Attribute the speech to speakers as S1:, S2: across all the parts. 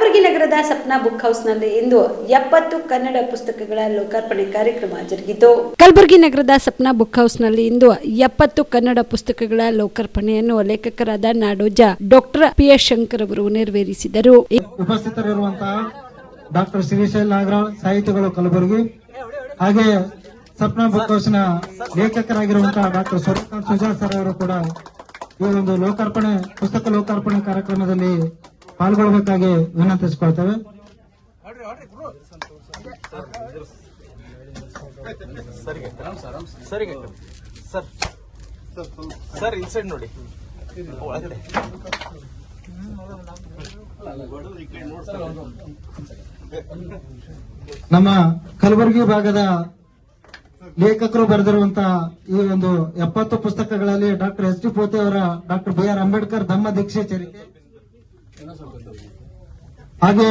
S1: ಕಲಬುರಗಿ ನಗರದ ಸಪ್ನಾ ಬುಕ್ ಹೌಸ್ನಲ್ಲಿ ಇಂದು ಎಪ್ಪತ್ತು ಕನ್ನಡ ಪುಸ್ತಕಗಳ ಲೋಕಾರ್ಪಣೆ ಕಾರ್ಯಕ್ರಮ ಜರುಗಿತು. ಕಲಬುರಗಿ ನಗರದ ಸಪ್ನಾ ಬುಕ್ ಹೌಸ್ನಲ್ಲಿ ಇಂದು ಎಪ್ಪತ್ತು ಕನ್ನಡ ಪುಸ್ತಕಗಳ ಲೋಕಾರ್ಪಣೆಯನ್ನು ಲೇಖಕರಾದ Nadoja doctor P S Shankar ಅವರು ನೆರವೇರಿಸಿದರು.
S2: ಉಪಸ್ಥಿತರಿರುವಂತಹ ಡಾಕ್ಟರ್ ಶ್ರೀಶೈಲ್ ನಾಗರಾವ್ ಸಾಹಿತಿಗಳು ಕಲಬುರಗಿ ಹಾಗೆ ಸಪ್ನ ಬುಕ್ ಹೌಸ್ನ ಲೇಖಕರಾಗಿರುವಂತಹ ಡಾಕ್ಟರ್ ಸೂರ್ಯಕಾಂತ್ ಸುಜಾ ಸರ್ ಅವರು ಕೂಡ ಈ ಒಂದು ಲೋಕಾರ್ಪಣೆ, ಪುಸ್ತಕ ಲೋಕಾರ್ಪಣೆ ಕಾರ್ಯಕ್ರಮದಲ್ಲಿ ಪಾಲ್ಗೊಳ್ಳಬೇಕಾಗಿ ವಿನಂತಿಸಿಕೊಳ್ತೇವೆ.
S3: ಸರ್ ಇನ್ಸೈಡ್ ನೋಡಿ
S2: ನಮ್ಮ ಕಲಬುರಗಿ ಭಾಗದ ಲೇಖಕರು ಬರೆದಿರುವಂತ ಈ ಒಂದು ಎಪ್ಪತ್ತು ಪುಸ್ತಕಗಳಲ್ಲಿ ಡಾಕ್ಟರ್ ಎಸ್ ಡಿ ಪೋತೆ ಅವರ ಡಾಕ್ಟರ್ ಬಿ ಆರ್ ಅಂಬೇಡ್ಕರ್ ಧಮ್ಮ ದೀಕ್ಷೆ ಚರಿತೆ. ಹಾಗೆ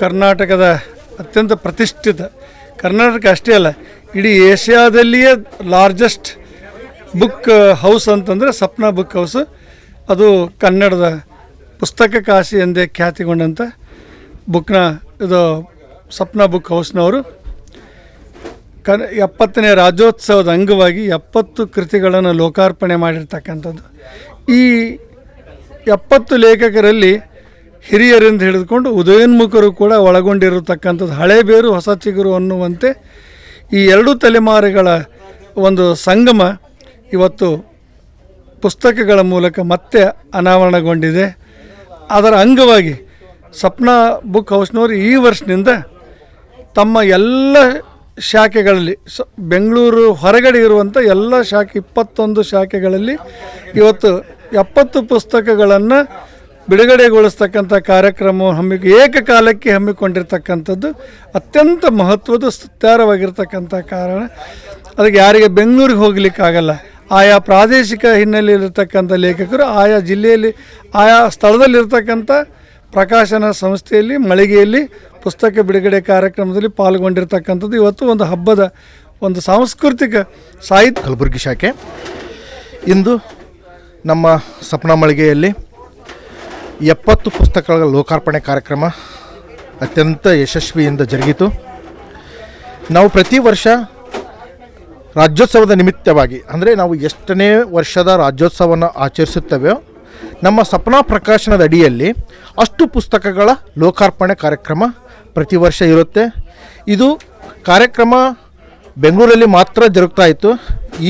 S4: ಕರ್ನಾಟಕದ ಅತ್ಯಂತ ಪ್ರತಿಷ್ಠಿತ, ಕರ್ನಾಟಕ ಅಷ್ಟೇ ಅಲ್ಲ, ಇಡೀ ಏಷ್ಯಾದಲ್ಲಿಯೇ ಲಾರ್ಜೆಸ್ಟ್ ಬುಕ್ ಹೌಸ್ ಅಂತಂದರೆ ಸಪ್ನಾ ಬುಕ್ ಹೌಸ್ ಅದು ಕನ್ನಡದ ಪುಸ್ತಕ ಕಾಶಿ ಎಂದೇ ಖ್ಯಾತಿಗೊಂಡಂಥ ಬುಕ್ನ ಇದು ಸಪ್ನಾ ಬುಕ್ ಹೌಸ್ನವರು ಕನ್ ಎಪ್ಪತ್ತನೇ ರಾಜ್ಯೋತ್ಸವದ ಅಂಗವಾಗಿ ಎಪ್ಪತ್ತು ಕೃತಿಗಳನ್ನು ಲೋಕಾರ್ಪಣೆ ಮಾಡಿರ್ತಕ್ಕಂಥದ್ದು. ಈ ಎಪ್ಪತ್ತು ಲೇಖಕರಲ್ಲಿ ಹಿರಿಯರಿಂದ ಹಿಡಿದುಕೊಂಡು ಉದಯೋನ್ಮುಖರು ಕೂಡ ಒಳಗೊಂಡಿರತಕ್ಕಂಥದ್ದು ಹಳೆ ಬೇರು ಹೊಸ ಚಿಗುರು ಅನ್ನುವಂತೆ ಈ ಎರಡು ತಲೆಮಾರುಗಳ ಒಂದು ಸಂಗಮ ಇವತ್ತು ಪುಸ್ತಕಗಳ ಮೂಲಕ ಮತ್ತೆ ಅನಾವರಣಗೊಂಡಿದೆ. ಅದರ ಅಂಗವಾಗಿ ಸಪ್ನಾ ಬುಕ್ ಹೌಸ್ನವರು ಈ ವರ್ಷದಿಂದ ತಮ್ಮ ಎಲ್ಲ ಶಾಖೆಗಳಲ್ಲಿ ಸ ಬೆಂಗಳೂರು ಹೊರಗಡೆ ಇರುವಂಥ ಎಲ್ಲ ಶಾಖೆ ಇಪ್ಪತ್ತೊಂದು ಶಾಖೆಗಳಲ್ಲಿ ಇವತ್ತು ಎಪ್ಪತ್ತು ಪುಸ್ತಕಗಳನ್ನು ಬಿಡುಗಡೆಗೊಳಿಸ್ತಕ್ಕಂಥ ಕಾರ್ಯಕ್ರಮ ಹಮ್ಮಿ ಏಕಕಾಲಕ್ಕೆ ಹಮ್ಮಿಕೊಂಡಿರ್ತಕ್ಕಂಥದ್ದು ಅತ್ಯಂತ ಮಹತ್ವದ ಸುತ್ತಾರವಾಗಿರ್ತಕ್ಕಂಥ ಕಾರಣ. ಅದಕ್ಕೆ ಯಾರಿಗೆ ಬೆಂಗಳೂರಿಗೆ ಹೋಗಲಿಕ್ಕಾಗಲ್ಲ ಆಯಾ ಪ್ರಾದೇಶಿಕ ಹಿನ್ನೆಲೆಯಲ್ಲಿರ್ತಕ್ಕಂಥ ಲೇಖಕರು, ಆಯಾ ಜಿಲ್ಲೆಯಲ್ಲಿ, ಆಯಾ ಸ್ಥಳದಲ್ಲಿರ್ತಕ್ಕಂಥ ಪ್ರಕಾಶನ ಸಂಸ್ಥೆಯಲ್ಲಿ, ಮಳಿಗೆಯಲ್ಲಿ ಪುಸ್ತಕ ಬಿಡುಗಡೆ ಕಾರ್ಯಕ್ರಮದಲ್ಲಿ ಪಾಲ್ಗೊಂಡಿರ್ತಕ್ಕಂಥದ್ದು ಇವತ್ತು ಒಂದು ಹಬ್ಬದ ಒಂದು ಸಾಂಸ್ಕೃತಿಕ ಸಾಹಿತ್ಯ
S5: ಕಲಬುರಗಿ ಶಾಖೆ. ಇಂದು ನಮ್ಮ ಸಪ್ನ ಮಳಿಗೆಯಲ್ಲಿ ಎಪ್ಪತ್ತು ಪುಸ್ತಕಗಳ ಲೋಕಾರ್ಪಣೆ ಕಾರ್ಯಕ್ರಮ ಅತ್ಯಂತ ಯಶಸ್ವಿಯಿಂದ ಜರುಗಿತು. ನಾವು ಪ್ರತಿ ವರ್ಷ ರಾಜ್ಯೋತ್ಸವದ ನಿಮಿತ್ತವಾಗಿ, ಅಂದರೆ ನಾವು ಎಷ್ಟನೇ ವರ್ಷದ ರಾಜ್ಯೋತ್ಸವವನ್ನು ಆಚರಿಸುತ್ತೇವೋ, ನಮ್ಮ ಸಪ್ನಾ ಪ್ರಕಾಶನದ ಅಡಿಯಲ್ಲಿ ಅಷ್ಟು ಪುಸ್ತಕಗಳ ಲೋಕಾರ್ಪಣೆ ಕಾರ್ಯಕ್ರಮ ಪ್ರತಿ ವರ್ಷ ಇರುತ್ತೆ. ಇದು ಕಾರ್ಯಕ್ರಮ ಬೆಂಗಳೂರಲ್ಲಿ ಮಾತ್ರ ಜರುಗ್ತಾ ಇತ್ತು.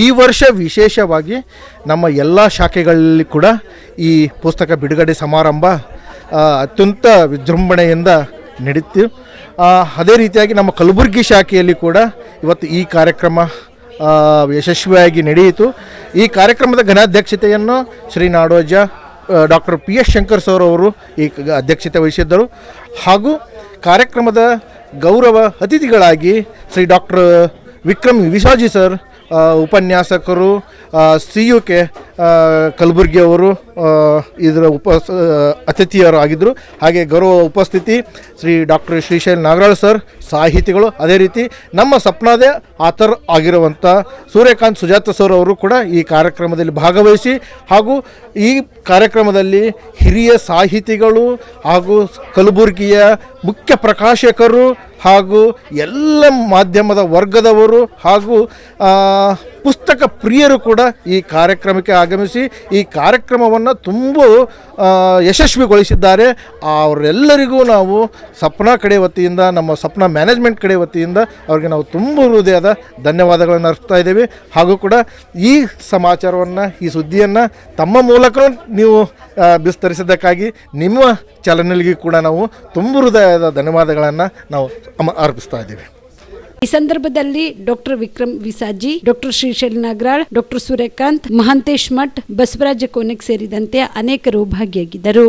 S5: ಈ ವರ್ಷ ವಿಶೇಷವಾಗಿ ನಮ್ಮ ಎಲ್ಲ ಶಾಖೆಗಳಲ್ಲಿ ಕೂಡ ಈ ಪುಸ್ತಕ ಬಿಡುಗಡೆ ಸಮಾರಂಭ ಅತ್ಯಂತ ವಿಜೃಂಭಣೆಯಿಂದ ನಡೀತು ಅದೇ ರೀತಿಯಾಗಿ ನಮ್ಮ ಕಲಬುರಗಿ ಶಾಖೆಯಲ್ಲಿ ಕೂಡ ಇವತ್ತು ಈ ಕಾರ್ಯಕ್ರಮ ಯಶಸ್ವಿಯಾಗಿ ನಡೆಯಿತು. ಈ ಕಾರ್ಯಕ್ರಮದ ಘನಾಧ್ಯಕ್ಷತೆಯನ್ನು Shri Nadoja doctor P S Shankar sir ಅವರು ಈ ಅಧ್ಯಕ್ಷತೆ ವಹಿಸಿದ್ದರು. ಹಾಗೂ ಕಾರ್ಯಕ್ರಮದ ಗೌರವ ಅತಿಥಿಗಳಾಗಿ ಶ್ರೀ ಡಾಕ್ಟರ್ ವಿಕ್ರಮ್ ವಿಶಾಜಿ ಸರ್ ಉಪನ್ಯಾಸಕರು ಸಿ ಯು ಕೆ ಕಲಬುರ್ಗಿ ಅವರು ಇದರ ಉಪ ಅತಿಥಿಯರು ಆಗಿದ್ದರು ಹಾಗೆ ಗೌರವ ಉಪಸ್ಥಿತಿ ಶ್ರೀ ಡಾಕ್ಟರ್ ಶ್ರೀಶೈಲ್ ನಾಗರಾಳ್ ಸರ್, ಸಾಹಿತಿಗಳು, ಅದೇ ರೀತಿ ನಮ್ಮ ಸಪ್ನಾದೇ ಆಥರ್ ಆಗಿರುವಂಥ ಸೂರ್ಯಕಾಂತ್ ಸುಜಾತ ಸರ್ ಅವರು ಕೂಡ ಈ ಕಾರ್ಯಕ್ರಮದಲ್ಲಿ ಭಾಗವಹಿಸಿ ಹಾಗೂ ಈ ಕಾರ್ಯಕ್ರಮದಲ್ಲಿ ಹಿರಿಯ ಸಾಹಿತಿಗಳು ಹಾಗೂ ಕಲಬುರ್ಗಿಯ ಮುಖ್ಯ ಪ್ರಕಾಶಕರು ಹಾಗೂ ಎಲ್ಲ ಮಾಧ್ಯಮದ ವರ್ಗದವರು ಹಾಗೂ ಪುಸ್ತಕ ಪ್ರಿಯರು ಕೂಡ ಈ ಕಾರ್ಯಕ್ರಮಕ್ಕೆ ಆಗಮಿಸಿ ಈ ಕಾರ್ಯಕ್ರಮವನ್ನು ತುಂಬ ಯಶಸ್ವಿಗೊಳಿಸಿದ್ದಾರೆ. ಅವರೆಲ್ಲರಿಗೂ ನಾವು ಸಪ್ನಾ ಕಡೆ ವತಿಯಿಂದ, ನಮ್ಮ ಸಪ್ನಾ ಮ್ಯಾನೇಜ್ಮೆಂಟ್ ಕಡೆ ವತಿಯಿಂದ ಅವರಿಗೆ ನಾವು ತುಂಬ ಹೃದಯದ ಧನ್ಯವಾದಗಳನ್ನು ಅರ್ಪಿಸ್ತಾ ಇದ್ದೇವೆ. ಹಾಗೂ ಕೂಡ ಈ ಸಮಾಚಾರವನ್ನು, ಈ ಸುದ್ದಿಯನ್ನು ತಮ್ಮ ಮೂಲಕ ನೀವು ವಿಸ್ತರಿಸಿದ್ದಕ್ಕಾಗಿ ನಿಮ್ಮ ಚಾನಲ್ಗೆ ಕೂಡ ನಾವು ತುಂಬ ಹೃದಯದ ಧನ್ಯವಾದಗಳನ್ನು ನಾವು ಅರ್ಪಿಸ್ತಾ ಇದ್ದೇವೆ.
S1: ಈ ಸಂದರ್ಭದಲ್ಲಿ doctor Vikram Visaji, doctor Shrishail Nagaral, doctor Suryakant, Mahantesh Math, Basavaraj Konek ಸೇರಿದಂತೆ ಅನೇಕರು ಭಾಗಿಯಾಗಿದ್ದರು.